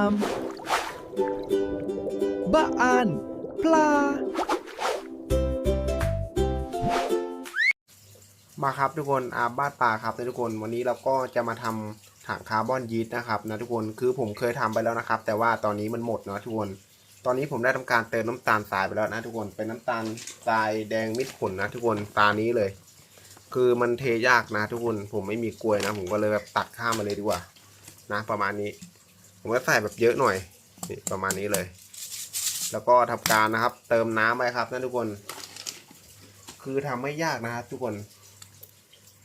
ามบะอานปลา มาครับทุกคนอาบ้านป่าครับนะทุกคนวันนี้เราก็จะมาทำถังคาร์บอนยีสต์นะครับนะทุกคนคือผมเคยทำไปแล้วนะครับ แต่ว่าตอนนี้มันหมดเนาะทุกคน ตอนนี้ผมได้ทำการเติมน้ำตาลทรายไปแล้วนะทุกคนเป็นน้ำตาลทรายแดงมิดผลนะทุกคนตานี้เลย คือมันเทยากนะทุกคนผมไม่มีกลวยนะ ผมก็เลยแบบตัดข้ามมาเลยดีกว่า นะ ประมาณนี้ ผมก็ใส่แบบเยอะหน่อยนี่ประมาณนี้เลย แล้วก็ทำการนะครับ เติมน้ำไปครับนะทุกคน คือทำไม่ยากนะครับทุกคน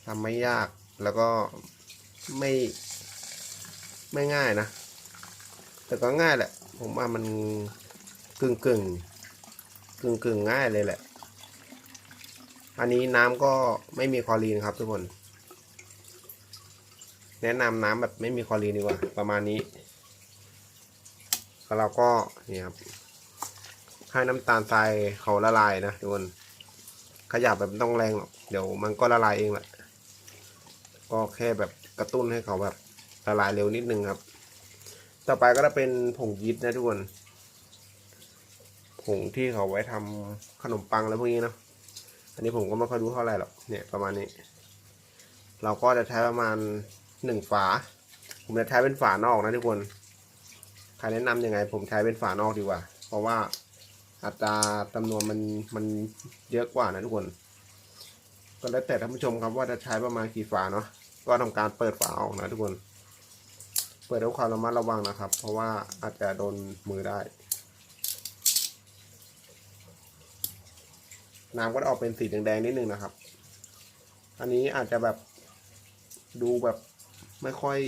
ทำไม่ยากแล้วก็ไม่ไม่ง่ายนะ แต่ก็ง่ายแหละ ผมว่ามันกึ่งกึ่งกึ่งกึ่งง่ายเลยแหละ อันนี้น้ำก็ไม่มีคลอรีนครับทุกคน แนะนำน้ำแบบไม่มีคลอรีนดีกว่า ประมาณนี้ แล้วเราก็เนี่ยครับให้น้ำตาลทรายเขาละลายนะทุกคนขยับแบบไม่ต้องแรงหรอกเดี๋ยวมันก็ละลายเองแหละก็แค่แบบกระตุ้นให้เขาแบบละลายเร็วนิดนึงครับ ต่อไปก็จะเป็นผงยีสต์นะทุกคนผงที่เขาไว้ทำขนมปังแล้วพวกนี้เนาะอันนี้ผมก็ไม่ค่อยรู้เท่าไหร่หรอกเนี่ยประมาณนี้ เราก็จะใช้ประมาณหนึ่งฝา ผมจะใช้เป็นฝานอกนะทุกคน ใครแนะนำยังไง ผมใช้เป็นฝานอกดีกว่า เพราะว่าอัตราจำนวนมันมันเยอะกว่านะทุกคน ก็แล้วแต่ท่านผู้ชมครับว่าจะใช้ประมาณกี่ฝาเนาะก็ทำการเปิดฝาออกนะทุกคน เปิดด้วยความระมัดระวังนะครับ เพราะว่าอาจจะโดนมือได้ น้ำก็จะออกเป็นสีแดงๆนิดนึงนะครับ อันนี้อาจจะแบบดูแบบไม่ค่อย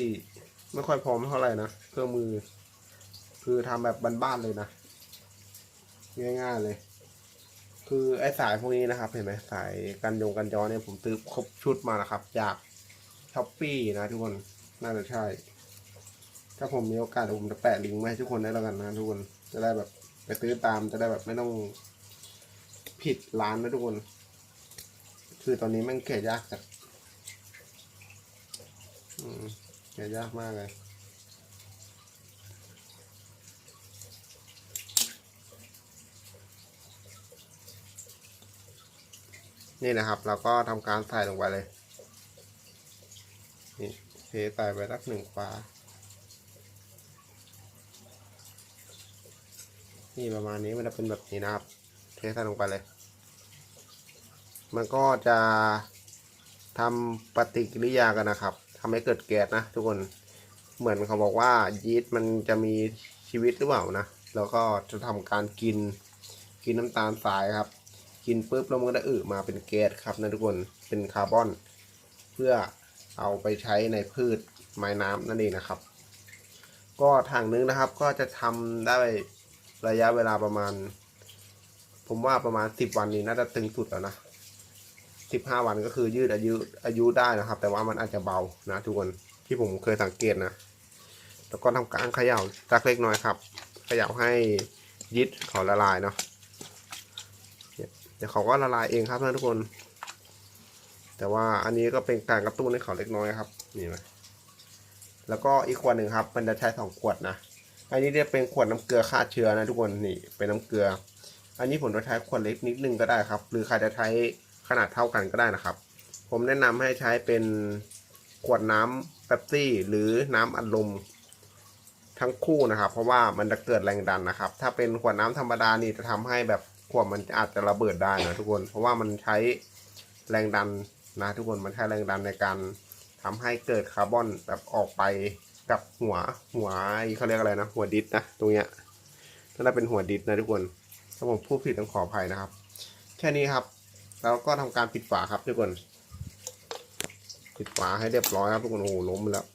ไม่ค่อยพร้อมเท่าไหร่นะเครื่องมือ คือทำแบบบ้านๆเลยนะ ง่ายๆเลย คือไอ้สายพวกนี้นะครับ เห็นไหมสายกันยงกันย้อนเนี่ยผมซื้อครบชุดมานะครับ จากช้อปปี้นะทุกคนน่าจะใช่ ถ้าผมมีโอกาสเดี๋ยวผมจะแปะลิงก์ไว้ให้ทุกคนได้แล้วกันนะทุกคนจะได้แบบไปซื้อตามจะได้แบบไม่ต้องผิดร้านนะทุกคน คือตอนนี้แมันแกะยากจัดอืมแกะยากมากเลย นี่นะครับ เราก็ทำการใส่ลงไปเลยนี่เทใส่ไปสักหนึ่งฝานี่ประมาณนี้มันจะเป็นแบบนี้นะครับ เทใส่ลงไปเลย มันก็จะทำปฏิกิริยากันนะครับทำให้เกิดแก๊สนะทุกคนเหมือนเขาบอกว่ายีสต์มันจะมีชีวิตหรือเปล่านะ แล้วก็จะทำการกินกินน้ำตาลทรายครับ กินปุ๊บแล้วมันก็จะอึมาเป็นแก๊สครับนะทุกคนเป็นคาร์บอน เพื่อเอาไปใช้ในพืชไม้น้ำนั่นเองนะครับ ก็ถังนึงนะครับ ก็จะทำได้ระยะเวลาประมาณ ผมว่าประมาณสิบวันนี้น่าจะตึงสุดแล้วนะสิบห้าวันก็คือยืดอายุอายุได้นะครับ แต่ว่ามันอาจจะเบานะทุกคนที่ผมเคยสังเกตนะ แล้วก็ทำการเขย่าสักเล็กน้อยครับ เขย่าให้ยิดเขาละลายเนาะ เดี๋ยวเขาก็ละลายเองครับนะทุกคน แต่ว่าอันนี้ก็เป็นการกระตุ้นให้เขาเล็กน้อยครับนี่ไหมแล้วก็อีกขวดหนึ่งครับมันจะใช้สองขวดนะอันนี้จะเป็นขวดน้ำเกลือฆ่าเชื้อนะทุกคนนี่เป็นน้ำเกลือ อันนี้ผมจะใช้ขวดเล็กนิดนึงก็ได้ครับ หรือใครจะใช้ขนาดเท่ากันก็ได้นะครับ ผมแนะนำให้ใช้เป็นขวดน้ำเป๊ปซี่หรือน้ำอัดลมทั้งคู่นะครับ เพราะว่ามันจะเกิดแรงดันนะครับ ถ้าเป็นขวดน้ำธรรมดานี่จะทำให้แบบ ขวดมันอาจจะระเบิดได้นะทุกคน เพราะว่ามันใช้แรงดันนะทุกคนมันใช้แรงดันในการทำให้เกิดคาร์บอนแบบออกไปกับหัวหัวเขาเรียกอะไรนะ หัวดิสนะตรงเนี้ยถ้าได้เป็นหัวดิสนะทุกคนถ้าผมพูดผิดต้องขออภัยนะครับ แค่นี้ครับ แล้วก็ทำการปิดฝาครับทุกคน ปิดฝาให้เรียบร้อยครับทุกคนโอ้ล้มไปแล้ว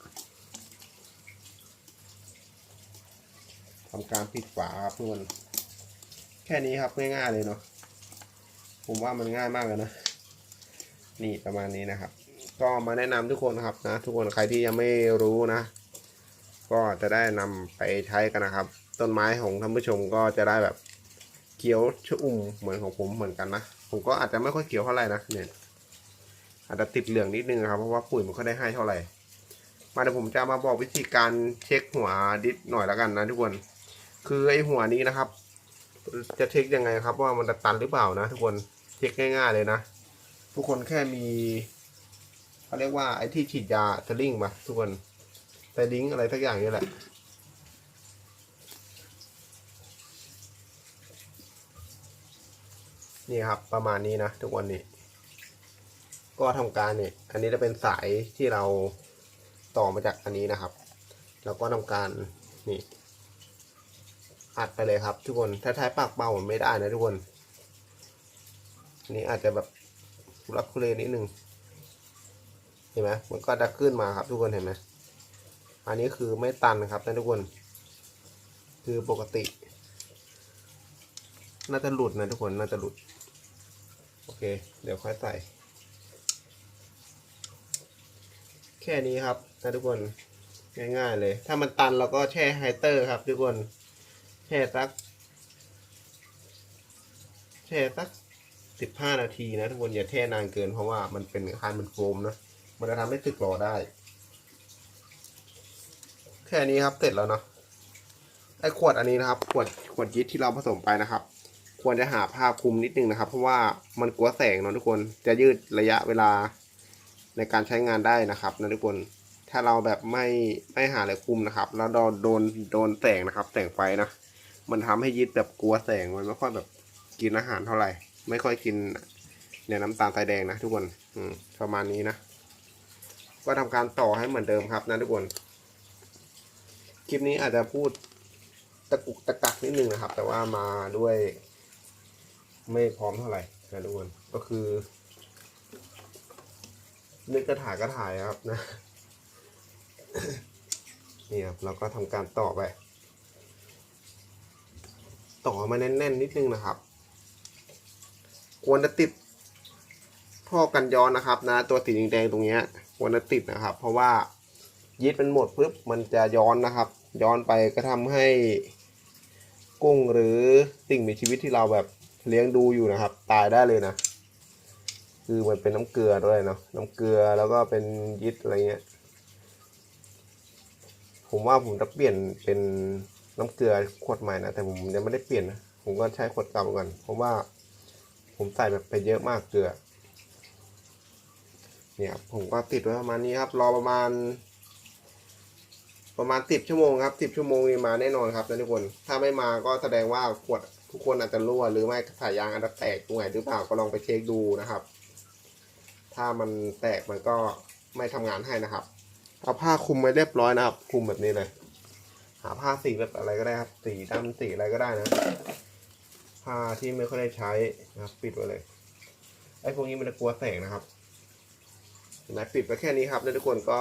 ทำการปิดฝาครับทุกคน แค่นี้ครับง่ายๆเลยเนาะผมว่ามันง่ายมากเลยนะ นี่ประมาณนี้นะครับ ก็มาแนะนำทุกคนครับนะทุกคนใครที่ยังไม่รู้นะ ก็จะได้นำไปใช้กันนะครับ ต้นไม้ของท่านผู้ชมก็จะได้แบบเขียวชอุ่มเหมือนของผมเหมือนกันนะผมก็อาจจะไม่ค่อยเขียวเท่าไหร่นะเนี่ยอาจจะติดเหลืองนิดนึงครับเพราะว่าปุ๋ยมันก็ได้ให้เท่าไหร่ มาเดี๋ยวผมจะมาบอกวิธีการเช็คหัวดิสหน่อยแล้วกันนะทุกคน คือไอหัวนี้นะครับ จะเช็คยังไงครับว่ามันจะตันหรือเปล่านะทุกคนเช็คง่าย ๆเลยนะ ทุกคนแค่มีเขาเรียกว่าไอ้ที่ฉีดยาสลิงมาทุกคนแต่ลิงอะไรสักอย่างนี่แหละนี่ครับประมาณนี้นะทุกวันนี้ ก็ทำการเนี่ยอันนี้จะเป็นสายที่เราต่อมาจากอันนี้นะครับ แล้วก็ทำการนี่ อัดไปเลยครับทุกคนถ้าใช้ปากเบามันไม่ได้นะทุกคนนนี้อาจจะแบบรักทุเลนิดนึงเห็นไหมมันก็จะขึ้นมาครับทุกคนเห็นไหมอันนี้คือไม่ตันครับนะทุกคน คือปกติ น่าจะหลุดนะทุกคนน่าจะหลุด โอเค เดี๋ยวค่อยใส่ แค่นี้ครับนะทุกคนง่ายๆเลย ถ้ามันตันเราก็แช่ไฮเตอร์ครับทุกคน แช่สัก แช่สักสิบห้านาทีนะทุกคนอย่าแช่นานเกินเพราะว่ามันเป็นคานมันโฟมนะมันจะทำให้สึกหรอได้ แค่นี้ครับเสร็จแล้วเนาะไอ้ขวดอันนี้นะครับ ขวดขวดยีสที่เราผสมไปนะครับ ควรจะหาผ้าคลุมนิดนึงนะครับ เพราะว่ามันกลัวแสงเนาะทุกคนจะยืดระยะเวลาในการใช้งานได้นะครับนะทุกคนถ้าเราแบบไม่ไม่หาอะไรคลุมนะครับ แล้วโดนโดนโดนแสงนะครับ แสงไฟนะ มันทำให้ยีสต์แบบกลัวแสงมันไม่ค่อยแบบกินอาหารเท่าไหร่ ไม่ค่อยกินเนี่ยน้ำตาลทรายแดงนะทุกคนอืมประมาณนี้นะก็ทำการต่อให้เหมือนเดิมครับนะทุกคน คลิปนี้อาจจะพูดตะกุกตะกักนิดนึงนะครับ แต่ว่ามาด้วย ไม่พร้อมเท่าไหร่นะทุกคนก็คือนึกกระถ่ายก็ถ่ายครับนะนี่ครับเราก็ทำการต่อไป ต่อมาแน่นๆนิดนึงนะครับ ควรจะติดท่อกันย้อนนะครับนะ ตัวสีแดงๆตรงเนี้ยควรจะติดนะครับ เพราะว่ายีสต์มันหมดปุ๊บมันจะย้อนนะครับ ย้อนไปก็ทำให้กุ้งหรือสิ่งมีชีวิตที่เราแบบเลี้ยงดูอยู่นะครับ ตายได้เลยนะ คือมันเป็นน้ำเกลือด้วยเนาะน้ำเกลือแล้วก็เป็นยีสต์อะไรเงี้ย ผมว่าผมจะเปลี่ยนเป็น น้ำเกลือขวดใหม่นะแต่ผมยังไม่ได้เปลี่ยนนะผมก็ใช้ขวดเก่ากันเพราะว่า ผมใส่แบบไปเยอะมากเกลือ เนี่ยครับผมก็ติดไว้ประมาณนี้ครับ รอประมาณ ประมาณสิบชั่วโมงครับสิบชั่วโมงนี้มาแน่นอนครับนะทุกคน ถ้าไม่มาก็แสดงว่าขวดทุกคนอาจจะรั่วหรือไม่สายยางอาจจะแตกตรงไหนหรือเปล่าก็ลองไปเช็คดูนะครับ ถ้ามันแตกมันก็ไม่ทำงานให้นะครับเอาผ้าคลุมไว้เรียบร้อยนะครับคลุมแบบนี้เลย หาผ้าสีแบบอะไรก็ได้ครับ สีดำสีอะไรก็ได้นะผ้าที่ไม่ค่อยได้ใช้นะครับ ปิดไว้เลย ไอ้พวกนี้มันจะกลัวแสงนะครับเห็นไหมปิดไปแค่นี้ครับแล้วทุกคนก็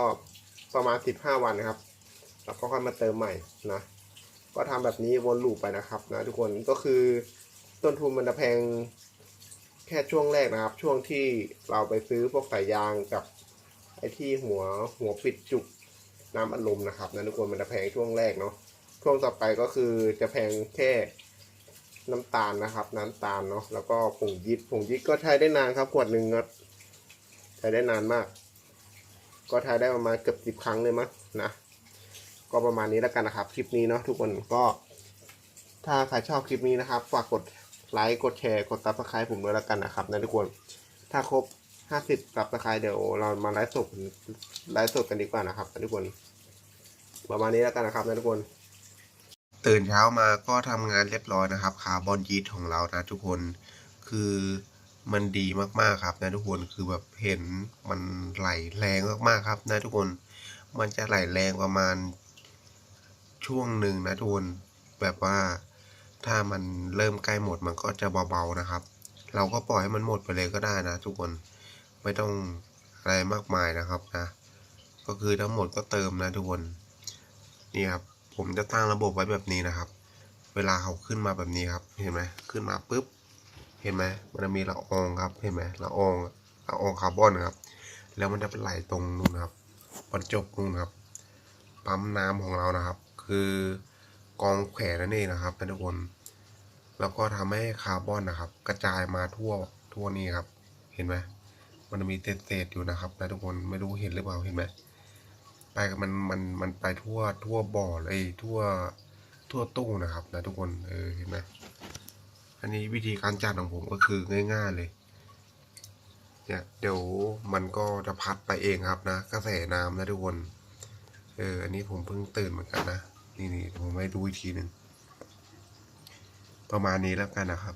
ประมาณสิบห้าวันนะครับแล้วก็ค่อยมาเติมใหม่นะ ก็ทำแบบนี้วนลูปไปนะครับ นะทุกคนก็คือต้นทุนมันจะแพงแค่ช่วงแรกนะครับ ช่วงที่เราไปซื้อพวกสายยางกับไอ้ที่หัวหัวปิดจุก น้ำอัดลมนะครับนะทุกคนมันจะแพงช่วงแรกเนาะช่วงต่อไปก็คือจะแพงแค่น้ำตาลนะครับ น้ำตาลเนาะแล้วก็ผงยิบผงยิบก็ใช้ได้นานครับขวดหนึ่งครับใช้ได้นานมาก ก็ใช้ได้ประมาณเกือบสิบครั้งเลยมั้งนะก็ประมาณนี้แล้วกันนะครับ คลิปนี้เนาะทุกคนก็ ถ้าใครชอบคลิปนี้นะครับฝากกดไลค์กดแชร์กดซับสไครต์ผมด้วยแล้วกันนะครับนะทุกคน ถ้าครบ ห้าสิบซับสไครต์เดี๋ยวเรามาไลฟ์สดไลฟ์สดกันดีกว่านะครับทุกคนประมาณนี้แล้วกันนะครับนะทุกคน ตื่นเช้ามาก็ทำงานเรียบร้อยนะครับคาร์บอนยีสต์ของเรานะทุกคนคือมันดีมากๆครับนะทุกคนคือแบบเห็นมันไหลแรงมากๆครับนะทุกคน มันจะไหลแรงประมาณช่วงหนึ่งนะทุกคนแบบว่าถ้ามันเริ่มใกล้หมดมันก็จะเบาๆนะครับ เราก็ปล่อยให้มันหมดไปเลยก็ได้นะทุกคน ไม่ต้องอะไรมากมายนะครับนะ ก็คือทั้งหมดก็เติมนะทุกคนนี่ครับผมจะตั้งระบบไว้แบบนี้นะครับ เวลาเขาขึ้นมาแบบนี้ครับเห็นไหมขึ้นมาปุ๊บเห็นไหมมันจะมีละอองครับเห็นไหมละอองละอองคาร์บอนครับ แล้วมันจะไปไหลตรงนู้นครับบรรจบนู้นครับ ปั๊มน้ำของเรานะครับ คือกองแขวนนั่นเองนะครับทุกคน แล้วก็ทำให้คาร์บอนนะครับ กระจายมาทั่วทั่วนี้ครับ เห็นไหม มันจะมีเศษๆอยู่นะครับนะทุกคนไม่รู้เห็นหรือเปล่าเห็นไหมไปมันมันมันไปทั่วทั่วบ่อเลยทั่วทั่วตู้นะครับนะทุกคนเออเห็นไหมอันนี้วิธีการจัดของผมก็คือง่าย ๆเลยเนี่ยเดี๋ยวมันก็จะพัดไปเองครับนะกระแสน้ำนะทุกคน เอออันนี้ผมเพิ่งตื่นเหมือนกันนะนี่นี่ผมให้ดูอีกทีหนึ่งประมาณนี้แล้วกันนะครับ